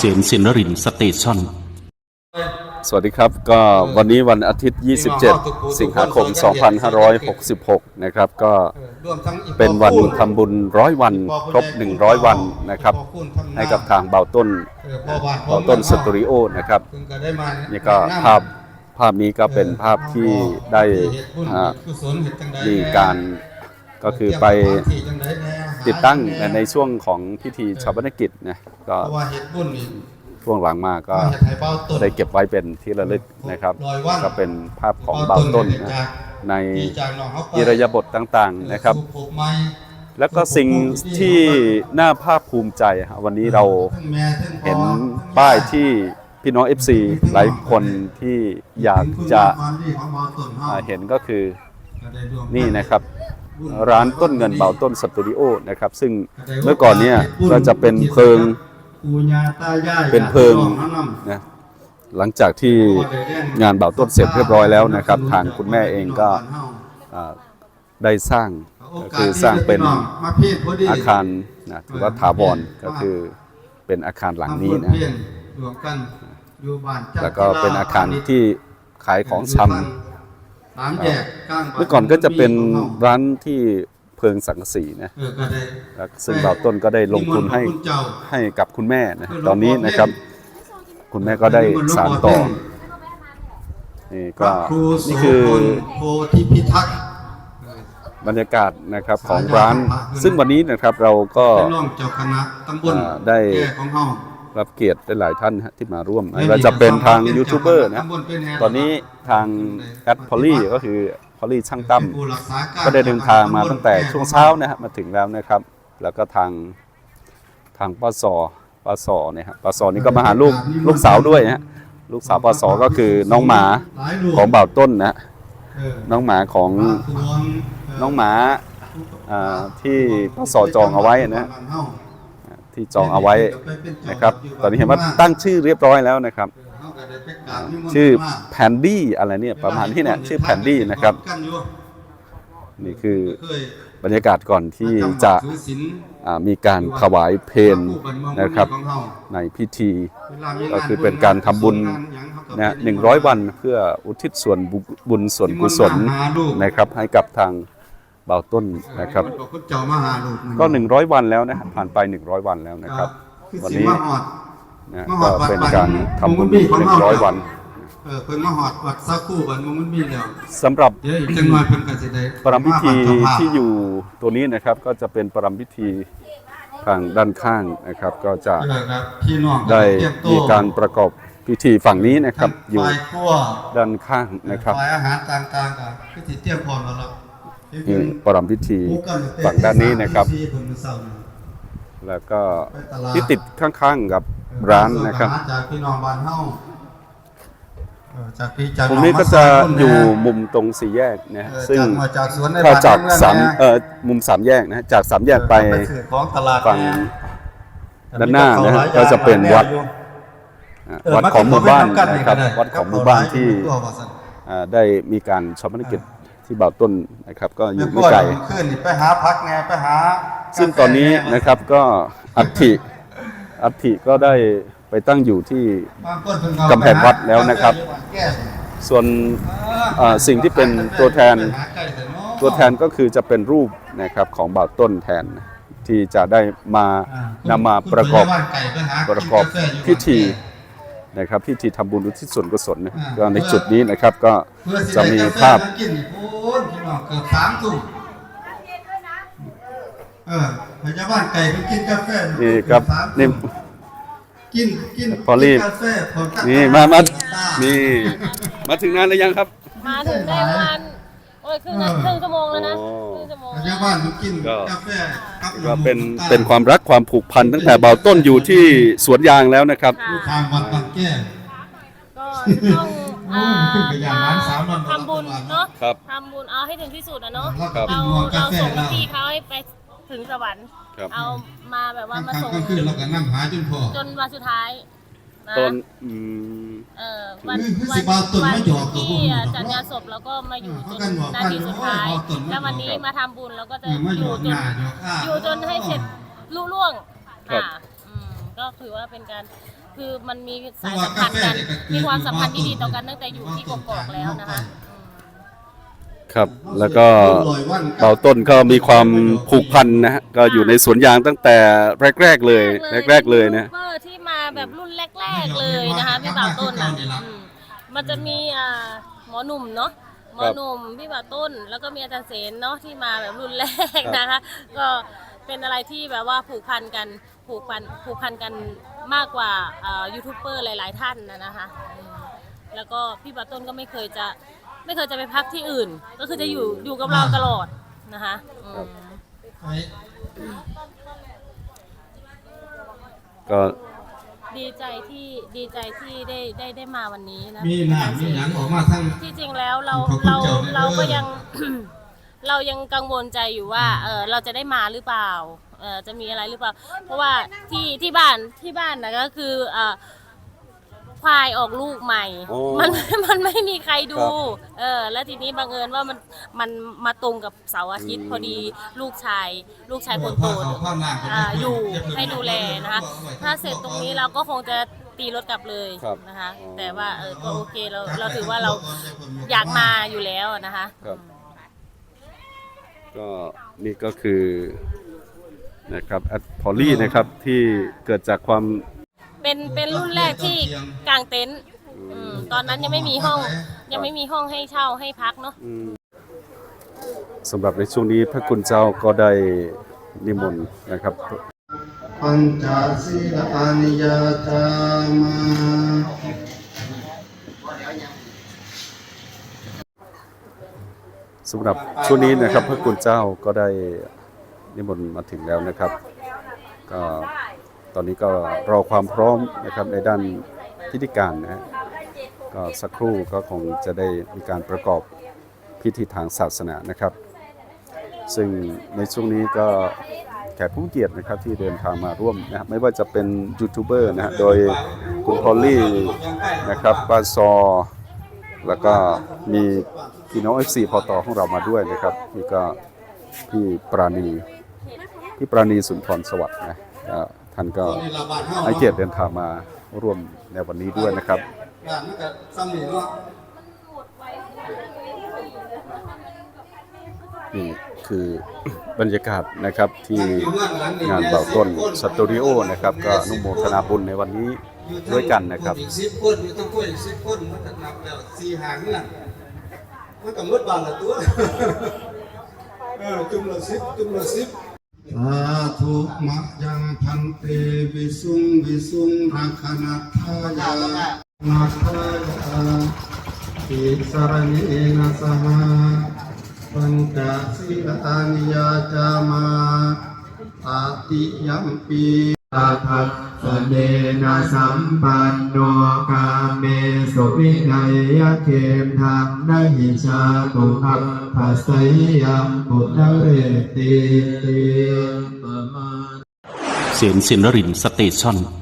เสียงสินรินสเตชันสวัสดีครับก็วันนี้วันอาทิตย์ 27 สิงหาคม 2566 นะครับ ก็เป็นวันทำบุญร้อยวันครบ 100 วันนะครับ ให้กับทางเบาต้นเบาต้นสตูดิโอนะครับนี่ก็ภาพภาพนี้ก็เป็นภาพที่ได้มีการก็คือไป ติดตั้งในช่วงของพิธีชาปนกิจนะก็เพราะว่าเฮ็ดบุญนี่ช่วงหลังมาก็เฮ็ดให้เบาต้นได้เก็บไว้เป็นที่ระลึกนะครับร้อยวันก็เป็นภาพของเบาต้นนะในที่จากน้องเขาไปอิรยาบทต่างๆนะครับสู่ภพใหม่แล้วก็สิ่งที่น่าภาคภูมิใจฮะวันนี้เราทั้งแม่ทั้งพ่อเห็นทั้งป้ายที่พี่น้อง FC หลายคนที่อยากจะความดีของเบาต้นเฮาอ่าเห็นก็คือก็ได้ร่วมนี่นะครับ ร้านต้นเงินเบาต้นสตูดิโอนะครับ ซึ่งเมื่อก่อนเนี่ยก็จะเป็นเพิงปู่ย่าตายายเป็นเพิงญาติพี่น้องนะหลังจากที่งานเบาต้นเสร็จเรียบร้อยแล้วนะครับ ทางคุณแม่เองก็อ่าได้สร้างก็คือสร้างเป็นมาเพียพดีอาคารนะถือว่าถาวรก็คือเป็นอาคารหลังนี้นะมาเพียรวมกันอยู่บ้านจัดแล้วก็เป็นอาคารที่ขายของชำ สามแยกกลางบ้าเมื่อก่อนก็จะเป็นร้านที่เพิงสังกะสีนะเออก็ได้แล้วซึ่งเบาต้นก็ได้ลงทุนให้นิมต์พระคุณเจ้าให้กับคุณแม่นะตอนนี้นะครับ คุณแม่ก็ได้สานต่อนี่พก็ระครูโสนี่คือพลโพธิพิทักษ์บรรยากาศนะครับของร้าน ซึ่งวันนี้นะครับเราก็เป็นรองเจ้าคณะตำบลอ่าได้แก่ของเฮา รับเกียรติได้หลายท่านฮะที่มาร่วมไม่ว่าจะเป็นทางยูทูบเบอร์นะตำบลเป็นแห่ตอนนี้ทางแอดพอลลี่ก็คือพอลลี่ช่างตั้มเป็นผู้รักษาารก็ได้เดินทางมาตั้งแต่ช่วงเช้านะฮะมาถึงแล้วนะครับ แล้วก็ทางทางปสปสเนี่ยฮะปสนี่ก็มาหาลูกลูกสาวด้วยนะฮะลูกสาวปสก็คือน้องหมาหลายรูปของบ่าวต้นนะฮะเออน้องหมาของพระสวงเน้องหมาอ่าที่ปสจองเอาไว้นะฮะ ที่จองเอาไว้นะครับ ตอนนี้เห็นว่าตั้งชื่อเรียบร้อยแล้วนะครับ ชื่อแพนดี้อะไรเนี่ยประมาณที่เนี่ยชื่อแพนดี้นะครับ นี่คือบรรยากาศก่อนที่จะมีการถวายเพลงนะครับ ในพิธีก็คือเป็นการทำบุญนะหนึ่งร้อยวันเพื่ออุทิศส่วนบุญส่วนกุศลนะครับให้กับทาง เบาต้นนะครับเจ้ามาหาลูกก็ 100 วันแล้วนะผ่านไป 100 วันแล้วนะครับ วันนี้นะก็เป็นการทำบุญ100 วันเออเพิ่นมาหอดวัดสักครู่บัดมันมันมีแล้วสำหรับเดี๋ยวอีกจังหน่อยเพิ่นก็สิได้ปรำพิธีที่อยู่ตัวนี้นะครับ ก็จะเป็นปรำพิธีทางด้านข้างนะครับ ก็จะได้มีการประกอบพิธีฝั่งนี้นะครับ อยู่ด้านข้างนะครับฝ่ายอาหารต่างๆก็คือสิเตรียมพร้อมแล้ว ล่ะนี่ปรำพิธีฝั่งด้านนี้นะครับที่เพิ่นมื้อเช้านี้แล้วก็ที่ติดข้างๆกับร้านนะครับจากพี่น้องบ้านเฮาเออจากพี่จากตรงนี้ก็จะอยู่มุมตรงสี่แยกนะฮะเออซึ่งจากมาจากสวนในถ้าบ้านจากในเมืองสามนะเอ่อมุมสามแยกนะฮะจากสามแยกไปซื้อของตลาดฝั่งแด้านหน้านะฮะก็จะเป็นวัดอ่าเออวัดของหมู่บ้านนะครับมันก็วัดของหมู่บ้านที่ตัวว่าซั่นอ่าได้มีการชาปนกิจ ที่บ่าวต้นนะครับ ก็อยู่ไม่ไกลขึ้นนี่ไปหาพักไงไปหา ซึ่งตอนนี้นะครับก็อัฐิอัฐิก็ได้ไปตั้งอยู่ที่บางคนเพิ่นเอากำแพงวัดแล้วนะครับไปหาแก้ส่วนอ่าสิ่งที่เป็นตัวแทนตัวแทนก็คือจะเป็นรูปนะครับของบ่าวต้นแทนนะที่จะได้มาอ่านำมาประกอบคุณไปบ้านไก่ไปหาประกอบกินกาแฟอยู่พิธีบ้า นแก้นะครับพิธีทำบุญอุทิศส่วนกุศลนะอ่าก็ในจุดนี้นะครับก็เพื่อสิจะได้มีกแฟภาพกินนี่โอ้ยพี่น้องเกือบสามทุ่มเออพยาบาลไก่เพิ่นกินกาแฟนี่ครับเกือสามทุ่มนี่กินกินพอรีบกินกาแฟพอตัดนี่มามานี่มาถึงนานหรือยังครับ มาถึงได้ประมาณโอ้ยครึ่งนาครึ่งชั่วโมงแล้วนะโอ้ครึ่งชั่วโมงพยาบาลมันกินก็กาแฟ กับก็เป็นำตาลเป็นความรักความผูกพันตั้งแต่เบาต้นอยู่ที่สวนยางแล้วนะครับ ค่ะลูกทางวัดบางแก้ว ก็ต้องโอ้ยขึ้นไปอย่างนั้นสามวันทำบุญเนาะครับ ทำบุญเอาให้ถึงที่สุดอะเนาะครับ เราเป็นห่วงกาเราแฟส่งเราพี่เขาให้ไปถึงสวรรค์ ครับ เอามาแบบว่ามาค่ำส่ง กลางคืนเราก็นั่งหาจนพอจนวันสุดท้าย นะตอนอืม เออวันคือคือวัสิบเอาต้นวัมาหยอกตัวพวกที่นี้จัดงานศพแล้วก็มาอยู่จเขานกันบอกนาทีสุดท้ายเอาต้นมาหยอกแล้ววันนี้มาทำบุญแล้วก็จะเออมาอหยยู่อกจหนน้าหยอกข้างอยู่จนให้เสร็จลุล่วงครับค่ะอืมก็คือว่าเป็นการคือมันมีสายสัมพันธ์กันมีความสัมพันธ์ที่ดีต่อกันตั้งแต่อยู่ที่กกอกแล้วนะคะอืม ครับ แล้วก็เบาต้นก็มีความผูกพันนะฮะก็อยู่ในสวนยางตั้งแต่แรก ๆ เลย แรก ๆ เลยนะ ยูทูบเบอร์ที่มา แบบรุ่นแรก ๆเลยนะคะพี่บ่าวต้นอะอืมมันจะมีอ่าหมอหนุ่มเนาะหมอหนุ่มพี่บ่าวต้น แล้วก็มีอาจารย์เสนเนาะที่มาแบบรุ่นแรกนะคะ ก็เป็นอะไรที่แบบว่าผูกพันกันผูกพันผูกพันกันมากกว่าอ่ายูทูบเบอร์หลาย ๆ ท่านนะนะคะอืมแล้วก็พี่บ่าวต้นก็ไม่เคยจะไม่เคยจะไปพักที่อื่น ก็คือจะอยู่อยู่กับเราตลอดนะคะอืม ก็ ดีใจที่ดีใจที่ได้ได้ได้มาวันนี้นะมีหน้ามีหนังออกมาทั้ง ที่จริงแล้วเราขอบคุณเราเจ้าด้วย เราก็เด้อยัง เรายังกังวลใจอยู่ว่าเออเราจะได้มาหรือเปล่าเออจะมีอะไรหรือเปล่า เพราะว่าที่ที่บ้านที่บ้านนะก็คือเออ ควายออกลูกใหม่ โอ้มันมันไม่มีใครดู ครับเออ แล้วทีนี้บังเอิญว่ามันมันมาตรงกับเสาร์อาทิตย์พอดีลูกชาย ลูกชายคนโตอ่าอยู่ให้ดูแลนะคะ ถ้าเสร็จตรงนี้เราก็คงจะตีรถกลับเลยครับนะคะ อ๋อ แต่ว่าเออก็โอเคเราเราถือว่าเราอยากมาอยู่แล้วนะคะ ครับ ก็นี่ก็คือนะครับแอดพอลลี่นะครับที่เกิดจากความ เป็นเป็นรุ่นแรกที่กางเต็นท์อืมตอนนั้นยังไม่มีห้อง ยังไม่มีห้องให้เช่าให้พักเนาะสำหรับในช่วงนี้พระคุณเจ้าก็ได้นิมนต์นะครับ ปัญจศีลอานิยตามาสำหรับช่วงนี้นะครับพระคุณเจ้าก็ได้นิมนต์มาถึงแล้วนะครับ ก็ต อนนี้ก็รอความพร้อมนะครับในด้านพิธีการนะฮะก็สักครู่ก็คงจะได้มีการประกอบพิธีทางศาสนานะครับ ซึ่งในช่วงนี้ก็แขกผู้เกียรตินะครับที่เดินทางมาร่วมนะครับไม่ว่าจะเป็นยูทูบเบอร์นะฮะโดยคุณพอลลี่นะครับปาซอ แล้วก็มีพี่น้อง FC พอตอของเรามาด้วยนะครับนี่ก็พี่ปราณีพี่ปราณีสุนทรสวัสดิ์นะ ท่านก็ให้เกียรติเดินทางมาร่วมในวันนี้ด้วยนะครับร้านมันก็ซ้ำนี่เนาะนี่คือบรรยากาศนะครับที่งานเบ่าต้นสตูดิโอนะครับก็อนุโมทนาบุญในวันนี้ด้วยกันนะครับอีกสิบคนอยู่ต้องคุยอีกสิบคนมันก็นับแล้วสี่หางนี่น่ะมันก็หมดบานละตัวเออจุ่มละสิบจุ่มละสิบ สาธุมะยังพันเตวิสุงวิสุงรักขณทายานาคายาติสรณีนาสหาปัญจศีลานิยาจามาอาติยัมปี ทัสสเนนะสัมปันโนกาเมสุวินัยยะเขมทังนหิชาตุอัปปัสสยัมปุทธเรติติมาเสียนสินรินสเตชัน